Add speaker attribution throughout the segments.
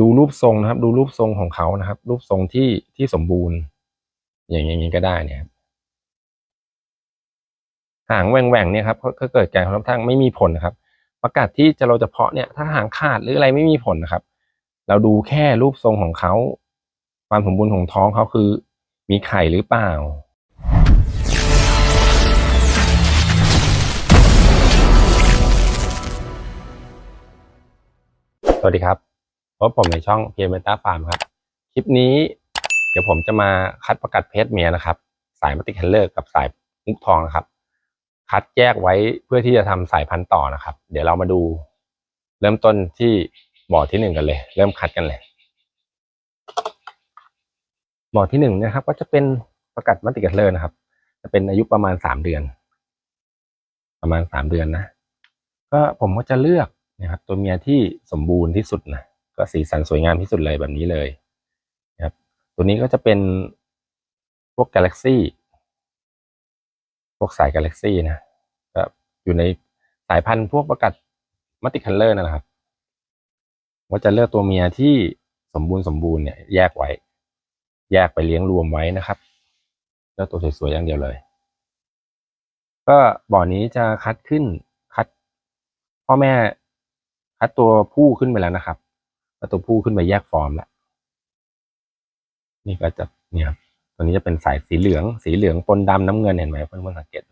Speaker 1: ดูรูปทรงนะครับ ดูรูปทรงของเขานะครับ รูปทรงที่ที่สมบูรณ์ อย่างงนี้ก็ได้เนี่ยหางแหว่งแหวงๆเนี่ยครับก็เกิดการรับทั้งไม่มีผลนะครับ ประกาศที่จะเราจะเพาะเนี่ยถ้าหางขาดหรืออะไรไม่มีผลนะครับ เราดูแค่รูปทรงของเขา ความสมบูรณ์ของท้องเขาคือ มีไข่หรือเปล่าสวัสดีครับ พบผมในช่องเพียร์เมตาฟาร์มครับ คลิปนี้เดี๋ยวผมจะมาคัดประกัดเพศเมียนะครับ สายมัตติคันเลอร์กับสายมุกทองนะครับ คัดแยกไว้เพื่อที่จะทำสายพันธุ์ต่อนะครับ เดี๋ยวเรามาดู เริ่มต้นที่บ่อที่หนึ่งกันเลย เริ่มคัดกันเลยบ่อที่หนึ่งนะครับ ก็จะเป็นประกัดมัตติคันเลอร์นะครับ จะเป็นอายุประมาณสามเดือน ประมาณสามเดือนนะ ก็ผมก็จะเลือกนะครับ ตัวเมียที่สมบูรณ์ที่สุดนะ ก็สีสันสวยงามที่สุดเลยแบบนี้เลยนะครับ ตัวนี้ก็จะเป็นพวกกาแล็กซี่พวกสายกาแล็กซี่นะก็อยู่ในสายพันธุ์พวกประกัดมัตติคัลเลอร์นะครับ ว่าจะเลือกตัวเมียที่สมบูรณ์สมบูรณ์เนี่ยแยกไว้ แยกไปเลี้ยงรวมไว้นะครับเลือกตัวสวยๆอย่างเดียวเลย ก็บ่อนี้จะคัดขึ้นคัดพ่อแม่คัดตัวผู้ขึ้นไปแล้วนะครับ แล้วตัวผู้ขึ้นไปแยกฟอร์มแล้วนี่ก็จะเนี่ยครับตัวนี้จะเป็นสายสีเหลือง สีเหลืองปนดำน้ำเงินเห็นไหมเพื่อนๆสังเกต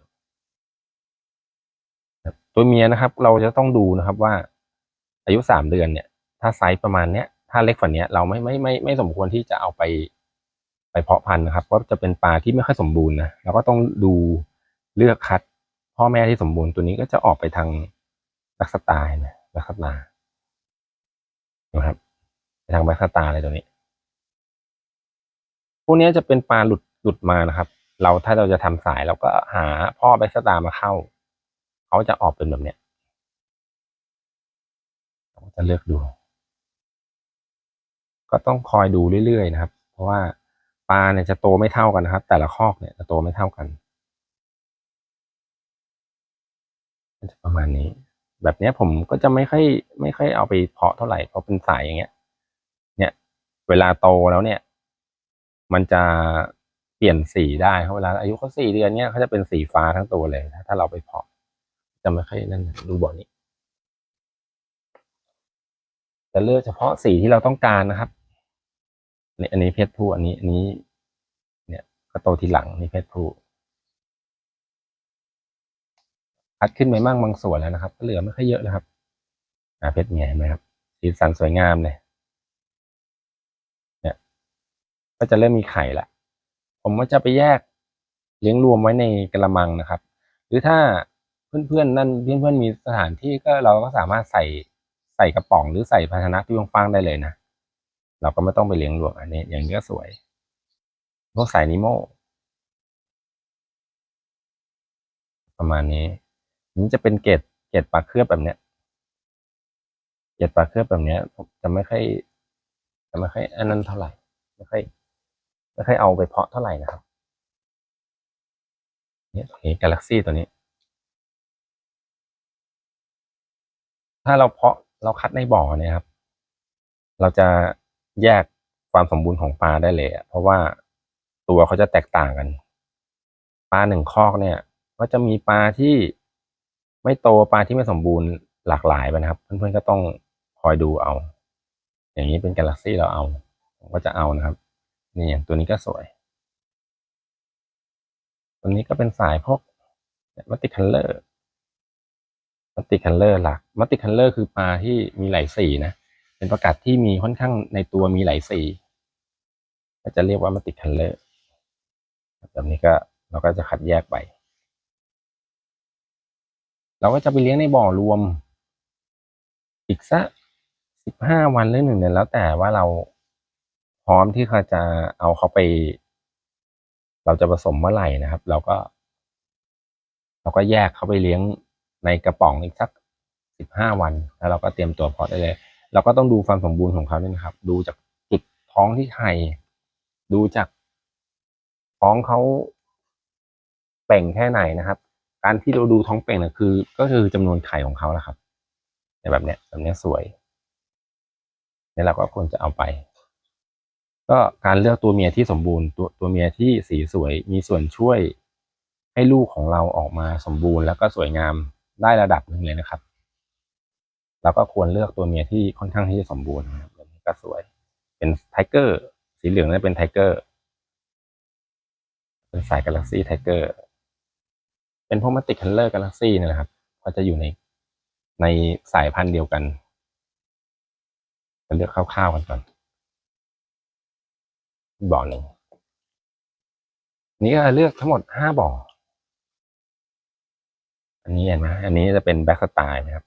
Speaker 1: ตัวเมียนะครับ เราจะต้องดูนะครับว่า อายุสามเดือนเนี่ย ถ้าไซส์ประมาณเนี้ยถ้าเล็กกว่านี้เราไม่ไม่ไม่ไม่สมควรที่จะเอาไปไปเพาะพันธุ์นะครับเพราะจะเป็นปลาที่ไม่ค่อยสมบูรณ์นะเราก็ต้องดูเลือกคัด พ่อแม่ที่สมบูรณ์ตัวนี้ก็จะออกไปทางลักษตานะลักษตา นะครับทางแบ็กสตาร์เลยตัวนี้ พวกนี้จะเป็นปลาหลุดหลุดมานะครับ เราถ้าเราจะทำสายเราก็หาพ่อแบ็กสตาร์มาเข้า เขาจะออกเป็นแบบเนี้ยเราจะเลือกดู ก็ต้องคอยดูเรื่อยๆนะครับ เพราะว่าปลาเนี่ยจะโตไม่เท่ากันนะครับ แต่ละคอกเนี่ยจะโตไม่เท่ากันจะประมาณนี้ แบบเนี้ยผมก็จะไม่ค่อยไม่ค่อยเอาไปเพาะเท่าไหร่เพราะเป็นสายอย่างเงี้ย เนี่ย เวลาโตแล้วเนี่ย มันจะเปลี่ยนสีได้เพราเวลาอายุเขาสี่เดือนเนี่ยเขาจะเป็นสีฟ้าทั้งตัวเลยถ้าเราไปเพาะ จะไม่ค่อยนั่นดูบ่อนี้จะเลือกเฉพาะสีที่เราต้องการนะครับนี่อันนี้เพศผู้อันนี้อันนี้ เนี่ยก็โตทีหลังนี่เพศผู้ คัดขึ้นไปมั่งบางส่วนแล้วนะครับ ก็เหลือไม่ค่อยเยอะนะครับอ่าเพชรเมียเห็นไหมครับสีสันสวยงามเลยเนี่ย ก็จะเริ่มมีไข่ละผมก็จะไปแยกเลี้ยงรวมไว้ในกระมังนะครับ หรือถ้าเพื่อนๆนั่นเพื่อนๆมีสถานที่ก็เราก็สามารถใส่ใส่กระป๋องหรือใส่ภาชนะที่ว่างๆได้เลยนะเราก็ไม่ต้องไปเลี้ยงรวมอันนี้ อย่างนี้ก็สวยพวกสายนิโมประมาณนี้ นี้จะเป็นเกตเกตปลาเคลือบแบบเนี้ยเกตปลาเคลือบแบบเนี้ยจะไม่ค่อยจะไม่ค่อยอันนั้นเท่าไหร่ไม่ค่อยไม่ค่อยเอาไปเพาะเท่าไหร่นะครับเนี่ยตัวนี้กาแล็กซี่ตัวนี้ ถ้าเราเพาะเราคัดในบ่อเนี่ยครับ เราจะแยกความสมบูรณ์ของปลาได้เลยเพราะว่าตัวเขาจะแตกต่างกัน ปลาหนึ่งคอกเนี่ย ก็จะมีปลาที่ ไม่โตปลาที่ไม่สมบูรณ์หลากหลายไปนะครับเพื่อนๆก็ต้องคอยดูเอา อย่างนี้เป็นกาแล็กซี่เราเอาผมก็จะเอานะครับนี่อย่างตัวนี้ก็สวย ตัวนี้ก็เป็นสายพวกมัตติคัลเลอร์มัตติคัลเลอร์หลักมัตติคัลเลอร์คือปลาที่มีหลายสีนะเป็นประกาศที่มีค่อนข้างในตัวมีหลายสีก็จะเรียกว่ามัตติคัลเลอร์แบบนี้ก็เราก็จะคัดแยกไป เราก็จะไปเลี้ยงในบ่อรวม อีกสักสิบห้าวันหรือหนึ่งเดือนแล้วแต่ว่าเราพร้อมที่เขาจะเอาเขาไป เราจะผสมเมื่อไหร่นะครับ เราก็ เราก็แยกเขาไปเลี้ยงในกระป๋องอีกสักสิบห้าวัน แล้วเราก็เตรียมตัวพอได้เลย เราก็ต้องดูความสมบูรณ์ของเขาด้วยนะครับ ดูจากจุดท้องที่ไข่ดูจากท้องเขาเป่งแค่ไหนนะครับ การที่เราดูท้องเป่งเนี่ยคือ ก็คือจำนวนไข่ของเขาแล้วครับในแบบเนี้ยแบบเนี้ยสวยเนี่ยเราก็ควรจะเอาไป ก็การเลือกตัวเมียที่สมบูรณ์ ตัวตัวเมียที่สีสวยมีส่วนช่วยให้ลูกของเราออกมาสมบูรณ์ แล้วก็สวยงามได้ระดับหนึ่งเลยนะครับ เราก็ควรเลือกตัวเมียที่ค่อนข้างที่จะสมบูรณ์นะครับแบบนี้ก็สวย เป็นไทเกอร์สีเหลืองนั่เป็นไทเกอร์เป็นสายกาแล็กซี่ไทเกอร์ เป็นพวกมัตติคัลเลอร์กาแล็กซี่นี่แหละครับก็จะอยู่ในในสายพันธุ์เดียวกันมาเลือกคร่าวๆกันก่อนบ่อหนึ่งนี่ก็เลือกทั้งหมดห้าบ่อ อันนี้เห็นไหมอันนี้จะเป็นแบ็กสไตล์นะครับ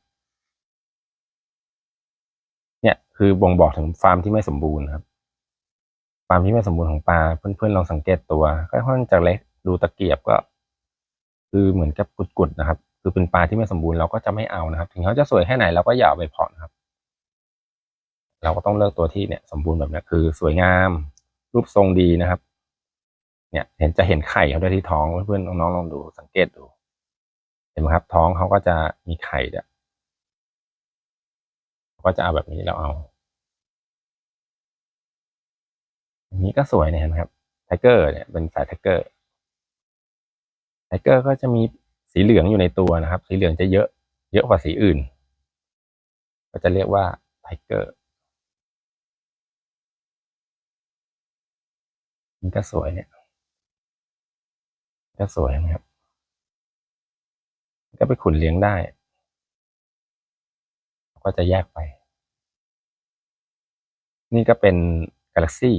Speaker 1: เนี่ยคือบ่งบอกถึงฟาร์มที่ไม่สมบูรณ์ครับ ฟาร์มที่ไม่สมบูรณ์ของปลาเพื่อนๆลองสังเกตตัว ค่อนข้างจะเล็ก ดูตะเกียบก็ คือเหมือนกับกุดๆนะครับ คือเป็นปลาที่ไม่สมบูรณ์เราก็จะไม่เอานะครับ ถึงเขาจะสวยแค่ไหนเราก็อย่าเอาไปเพาะนะครับ เราก็ต้องเลือกตัวที่เนี่ยสมบูรณ์แบบนี้คือ สวยงาม รูปทรงดีนะครับ เนี่ย เห็นจะเห็นไข่เขาด้วยที่ท้องเพื่อนๆน้องๆลองดูสังเกตดู เห็นไหมครับ ท้องเขาก็จะมีไข่เดี่ยก็จะเอาแบบนี้เราเอาอันนี้ก็สวยเนี่ยนะครับไทเกอร์เนี่ยเป็นสายไทเกอร์ ไทเกอร์ก็จะมีสีเหลืองอยู่ในตัวนะครับ สีเหลืองจะเยอะ เยอะกว่าสีอื่น ก็จะเรียกว่าไทเกอร์นี่ก็สวยเนี่ย ก็สวยนะครับ ก็ไปขุนเลี้ยงได้ ก็จะแยกไป นี่ก็เป็นกาแล็กซี่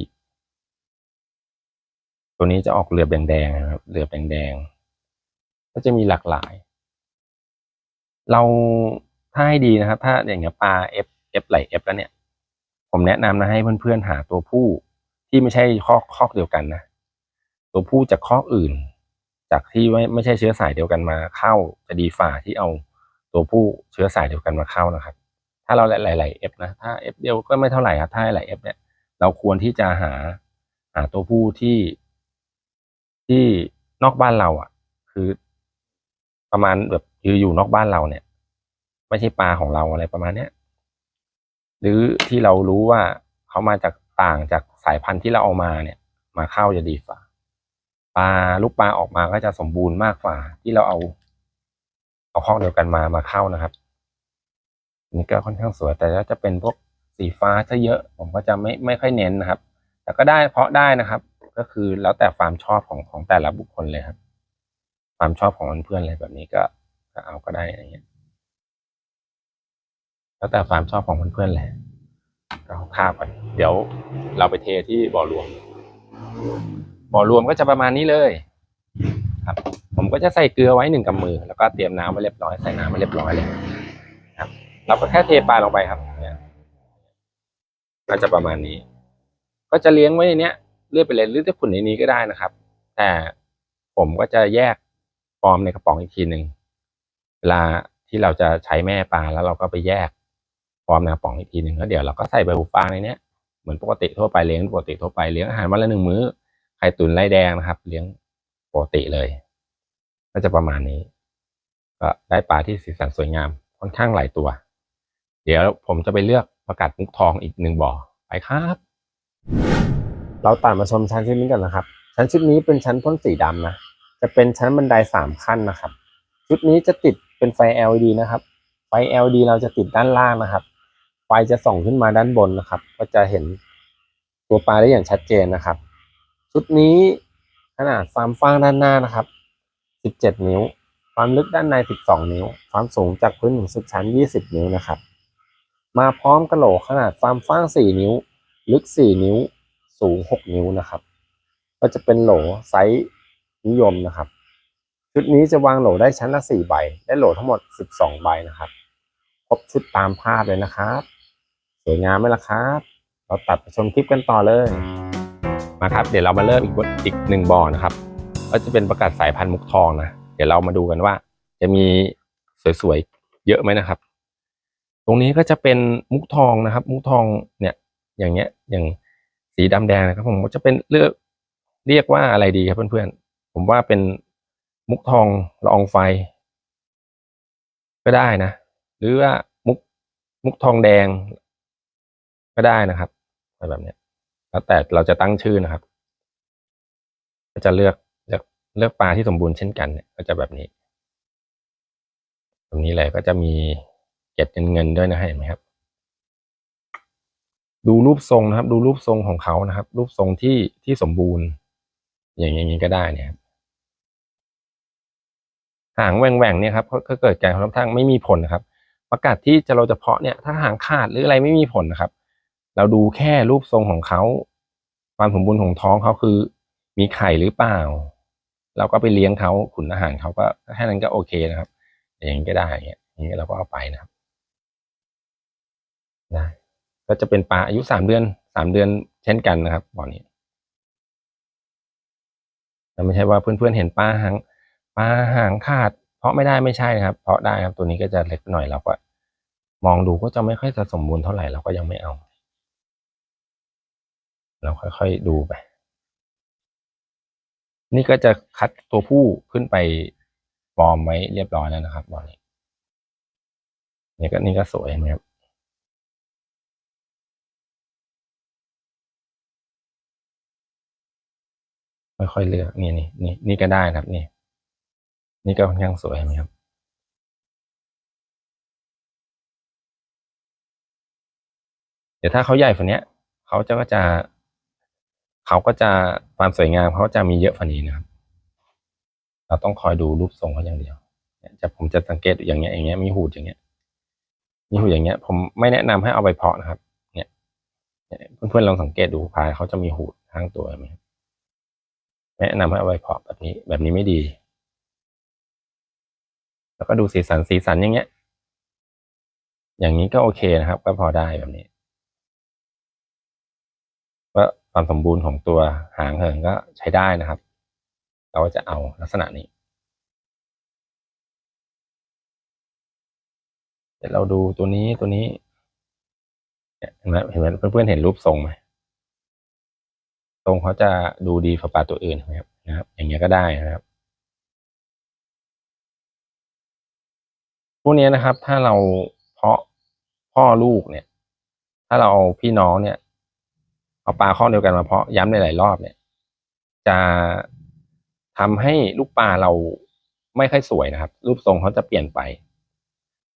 Speaker 1: ตัวนี้จะออกเรือแดงๆนะครับเรือแดงๆ ก็จะมีหลากหลาย เราถ้าให้ดีนะครับ ถ้าอย่างเงี้ยปลาเอฟเอฟไหลเอฟแล้วเนี่ย ผมแนะนำนะให้เพื่อนๆหาตัวผู้ที่ไม่ใช่คอกคอกเดียวกันนะ ตัวผู้จากคอกอื่น จากที่ไม่ไม่ใช่เชื้อสายเดียวกันมาเข้าจะดีฝ่าที่เอาตัวผู้เชื้อสายเดียวกันมาเข้านะครับ ถ้าเราหลายๆเอฟนะ ถ้าเอฟเดียวก็ไม่เท่าไหร่ครับ ถ้าหลายเอฟเนี่ย เราควรที่จะหาหาตัวผู้ที่ที่นอกบ้านเราอะ คือ ประมาณแบบยืออยู่นอกบ้านเราเนี่ย ไม่ใช่ปลาของเราอะไรประมาณเนี้ยหรือที่เรารู้ว่าเขามาจากต่างจากสายพันธุ์ที่เราเอามาเนี่ย มาเข้าจะดีฝ่าปลาลูกปลาออกมาก็จะสมบูรณ์มากกว่า ที่เราเอา เอาข้องเดียวกันมามาเข้านะครับนี่ก็ค่อนข้างสวยแต่ถ้าจะเป็นพวกสีฟ้าซะเยอะ ผมก็จะไม่ไม่ค่อยเน้นนะครับ แต่ก็ได้เพราะได้นะครับ ก็คือแล้วแต่ความชอบของของแต่ละบุคคลเลยครับ ความชอบของเพื่อนๆอะไรแบบนี้ก็ก็เอาก็ได้อะไรเงี้ยแล้วแต่ความชอบของเพื่อนๆแหละก็ข้าวกันเดี๋ยวเราไปเทที่บ่อรวม บ่อรวมก็จะประมาณนี้เลย ครับ ผมก็จะใส่เกลือไว้หนึ่งกำมือ แล้วก็เตรียมน้ำไว้เรียบร้อยใส่น้ำไว้เรียบร้อยเลยครับ เราก็แค่เทปลาลงไปครับ เนี่ยก็จะประมาณนี้ ก็จะเลี้ยงไว้ในเนี้ยเลื่อยไปเลยหรือจะขุนในนี้ก็ได้นะครับ แต่ผมก็จะแยก ฟอมในกระป๋องอีกทีหนึ่งเวลาที่เราจะใช้แม่ปลาแล้วเราก็ไปแยกฟอมในกระป๋องอีกทีหนึ่งแล้วเดี๋ยวเราก็ใส่ใบหูฟาในเนี้ยเหมือนปกติทั่วไปเลี้ยงปกติทั่วไปเลี้ยงอาหารวันละหนึ่งมื้อไข่ตุ๋นไล่แดงนะครับ เลี้ยงปกติเลย ก็จะประมาณนี้ ก็ได้ปลาที่สีสันสวยงามค่อนข้างหลายตัว เดี๋ยวผมจะไปเลือกประกาศมุกทองอีกหนึ่งบ่อไปครับ เราตัดมาชมชั้นชุดนี้กันนะครับ ชั้นชุดนี้เป็นชั้นพ่นสีดำนะ จะเป็นชั้นบันไดสามขั้นนะครับ ชุดนี้จะติดเป็นไฟ LED นะครับ ไฟ LED เราจะติดด้านล่างนะครับ ไฟจะส่องขึ้นมาด้านบนนะครับ ก็จะเห็นตัวปลาได้อย่างชัดเจนนะครับ ชุดนี้ขนาดความฟ้างด้านหน้านะครับ 17 นิ้ว ความลึกด้านใน 12 นิ้ว ความสูงจากพื้นถึงสุดชั้น 20 นิ้วนะครับ มาพร้อมกระโหลกขนาดความฟ้าง 4 นิ้ว ลึก 4 นิ้ว สูง 6 นิ้วนะครับ ก็จะเป็นโหลไซส์ นิยมนะครับ ชุดนี้จะวางโหลได้ชั้นละ4ใบ ได้โหลทั้งหมด12ใบนะครับ ครบชุดตามภาพเลยนะครับ สวยงามไหมล่ะครับ เราตัดไปชมคลิปกันต่อเลย มาครับ เดี๋ยวเรามาเริ่มอีกอีกหนึ่งบ่อนะครับก็จะเป็นประกาศสายพันธุ์มุกทองนะ เดี๋ยวเรามาดูกันว่า จะมีสวยๆเยอะไหมนะครับ ตรงนี้ก็จะเป็นมุกทองนะครับ มุกทองเนี่ย อย่างเงี้ย อย่างสีดำแดงนะครับผมจะเป็นเลือกเรียกว่าอะไรดีครับเพื่อนๆ ผมว่าเป็นมุกทองละอองไฟ ก็ได้นะ หรือว่ามุกมุกทองแดง ก็ได้นะครับอะไรแบบเนี้ยแล้วแต่เราจะตั้งชื่อนะครับ ก็จะเลือกเลือกเลือกปลาที่สมบูรณ์เช่นกันเนี่ยก็จะแบบนี้ตรงนี้เลยก็จะมีเกล็ดเงินเงินด้วยนะเห็นไหมครับ ดูรูปทรงนะครับ ดูรูปทรงของเขานะครับ รูปทรงที่ที่สมบูรณ์ อย่างอย่างนี้ก็ได้เนี่ยครับ หางแหว่งแหว่งเนี่ยครับก็เกิดการรับทั้งไม่มีผลนะครับประกาศที่จะเราจะเพาะเนี่ยถ้าหางขาดหรืออะไรไม่มีผลนะครับ เราดูแค่รูปทรงของเขา ความสมบูรณ์ของท้องเขาคือ มีไข่หรือเปล่า เราก็ไปเลี้ยงเขาขุนอาหารเขาก็แค่นั้นก็โอเคนะครับ อย่างนี้ก็ได้อย่างเงี้ยอย่างนี้เราก็เอาไปนะครับได้ก็จะเป็นปลาอายุสามเดือนสามเดือนเช่นกันนะครับบ่อนี้แต่ไม่ใช่ว่าเพื่อนๆเห็นปลาหาง ปลาหางขาด เพราะไม่ได้ไม่ใช่นะครับ เพราะได้ครับตัวนี้ก็จะเล็กหน่อยเราก็ มองดูก็จะไม่ค่อยจะสมบูรณ์เท่าไหร่เราก็ยังไม่เอา เราค่อยๆดูไป นี่ก็จะคัดตัวผู้ขึ้นไปฟอร์มไว้เรียบร้อยแล้วนะครับบ่อนี้นี่ก็นี่ก็สวยไหมครับค่อยๆเลือกนี่นี่นี่นี่ก็ได้ครับนี่ นี่ก็ค่อนข้างสวยไหมครับเดี๋ยวถ้าเขาใหญ่ฝันเนี้ยเขาจะก็จะเขาก็จะความสวยงามเขาจะมีเยอะฝันนี้นะครับ เราต้องคอยดูรูปทรงเขาอย่างเดียวจะผมจะสังเกตอย่างเงี้ยอย่างเงี้ยมีหูดอย่างเงี้ยมีหูดอย่างเงี้ย ผมไม่แนะนำให้เอาไปเพาะนะครับ เนี่ยเพื่อนๆลองสังเกตดูพายเขาจะมีหูดข้างตัวไหมแนะนำให้เอาไปเพาะแบบนี้ แบบนี้ไม่ดี แล้วก็ดูสีสันสีสันอย่างเงี้ย อย่างนี้ก็โอเคนะครับ ก็พอได้แบบนี้ก็ความสมบูรณ์ของตัวหางเหินก็ใช้ได้นะครับ เราก็จะเอาลักษณะนี้เดี๋ยวเราดูตัวนี้ตัวนี้เห็นไหมเห็นไหมเพื่อนๆเห็นรูปทรงไหมทรงเขาจะดูดีกว่าปลาตัวอื่นนะครับ นะครับ อย่างเงี้ยก็ได้นะครับ พวกนี้นะครับ ถ้าเราเพาะพ่อลูกเนี่ย ถ้าเราเอาพี่น้องเนี่ยเอาปลาข้อเดียวกันมาเพาะย้ำในหลายรอบเนี่ย จะทำให้ลูกปลาเราไม่ค่อยสวยนะครับ รูปทรงเขาจะเปลี่ยนไป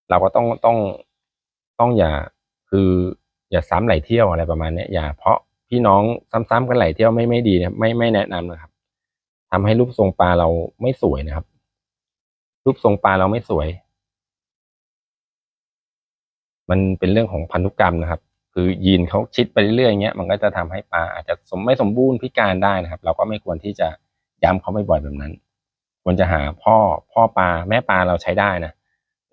Speaker 1: เราก็ต้องต้องต้องอย่าคืออย่าซ้ำหลายเที่ยวอะไรประมาณนี้อย่าเพาะพี่น้องซ้ำๆกันหลายเที่ยวไม่ไม่ดีนะไม่ไม่แนะนำนะครับทำให้รูปทรงปลาเราไม่สวยนะครับ รูปทรงปลาเราไม่สวย มันเป็นเรื่องของพันธุกรรมนะครับ คือยีนเขาชิดไปเรื่อยๆเงี้ยมันก็จะทำให้ปลาอาจจะสมไม่สมบูรณ์พิการได้นะครับ เราก็ไม่ควรที่จะย้ำเขาบ่อยๆแบบนั้น ควรจะหาพ่อพ่อปลาแม่ปลาเราใช้ได้นะ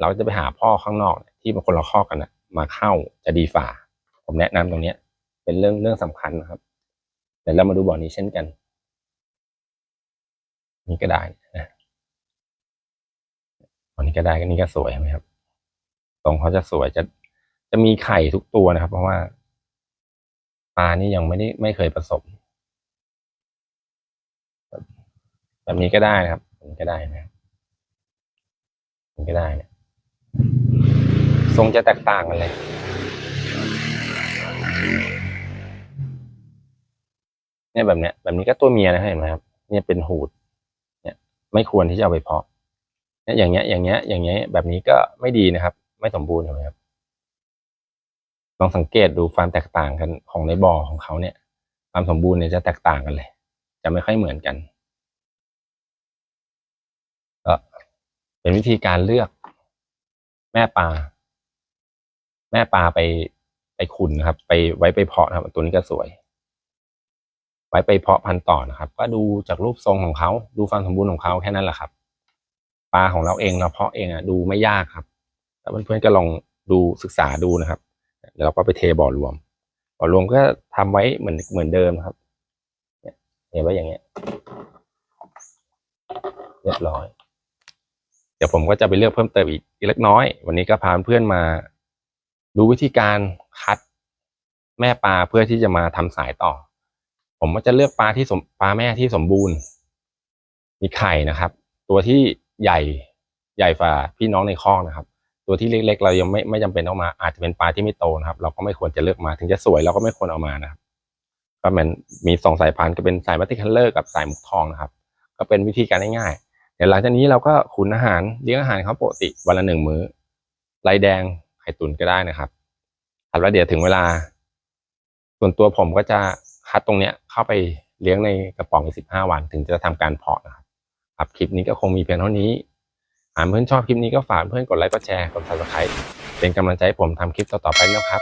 Speaker 1: เราจะไปหาพ่อข้างนอกที่เป็นคนละข้อกันนะมาเข้าจะดีฝ่า ผมแนะนำตรงเนี้ย เป็นเรื่องเรื่องสำคัญนะครับเดี๋ยวเรามาดูบ่อนี้เช่นกันนี่ก็ได้นะบ่อนี้ก็ได้ก็นี่ก็สวยไหมครับ ตรงเขาจะสวยจะ จะมีไข่ทุกตัวนะครับ เพราะว่าปลานี่ยังไม่ได้ไม่เคยผสมแบบนี้ก็ได้นะครับแบบนี้ก็ได้นะนี้ก็ได้นะทรงจะแตกต่างกันเลย เนี่ยแบบเนี้ย แบบนี้ก็ตัวเมียนะเห็นไหมครับ เนี่ยเป็นหูด เนี่ย ไม่ควรที่จะเอาไปเพาะเนี่ยอย่างเงี้ย อย่างเงี้ย อย่างเงี้ย แบบนี้ก็ไม่ดีนะครับ ไม่สมบูรณ์ใช่ไหมครับ องสังเกตดูความแตกต่างกันของในบ่อของเขาเนี่ย ความสมบูรณ์เนี่ยจะแตกต่างกันเลย จะไม่ค่อยเหมือนกันก็เป็นวิธีการเลือกแม่ปลาแม่ปลาไปไปขุนนะครับ ไปไว้ไปเพาะนะครับตัวนี้ก็สวย ไว้ไปเพาะพันธุ์ต่อนะครับ ก็ดูจากรูปทรงของเขาดูความสมบูรณ์ของเขาแค่นั้นแหละครับ ปลาของเราเองเราเพาะเองอะดูไม่ยากครับแล้วเพื่อนๆก็ลองดูศึกษาดูนะครับ เดี๋ยวเราก็ไปเทบ่อรวม บ่อรวมก็ทำไว้เหมือนเหมือนเดิมครับเนี่ยเทไว้อย่างเงี้ย เรียบร้อย เดี๋ยวผมก็จะไปเลือกเพิ่มเติมอีกเล็กน้อย วันนี้ก็พาเพื่อนมา ดูวิธีการคัดแม่ปลาเพื่อที่จะมาทำสายต่อ ผมก็จะเลือกปลาที่สมปลาแม่ที่สมบูรณ์ มีไข่นะครับ ตัวที่ใหญ่ใหญ่ฝ่าพี่น้องในคลอกนะครับ ตัวที่เล็กๆ เรายังไม่ไม่จำเป็นต้องมา อาจจะเป็นปลาที่ไม่โตนะครับ เราก็ไม่ควรจะเลือกมาถึงจะสวยเราก็ไม่ควรเอามานะครับก็เหมือนมีสองสายพันธุ์ก็เป็นสายมัตติคัลเลอร์กับสายหมุกทองนะครับ ก็เป็นวิธีการง่ายๆเดี๋ยวหลังจากนี้เราก็ขุนอาหารเลี้ยงอาหารเขาปกติวันละหนึ่งมื้อลายแดงไข่ตุ๋นก็ได้นะครับถัดว่าเดี๋ยวถึงเวลา ส่วนตัวผมก็จะคัดตรงเนี้ยเข้าไปเลี้ยงในกระป๋องสิบห้าวันถึงจะทำการเพาะนะครับครับคลิปนี้ก็คงมีเพียงเท่านี้ หากเพื่อนชอบคลิปนี้ก็ฝากเพื่อนกดไลค์กดแชร์กดซับสไครต์เป็นกำลังใจให้ผมทำคลิปต่อๆไปนะครับ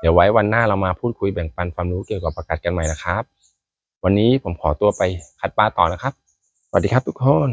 Speaker 1: เดี๋ยวไว้วันหน้าเรามาพูดคุยแบ่งปันความรู้เกี่ยวกับประกาศกันใหม่นะครับ วันนี้ผมขอตัวไปคัดปลาต่อนะครับ สวัสดีครับทุกคน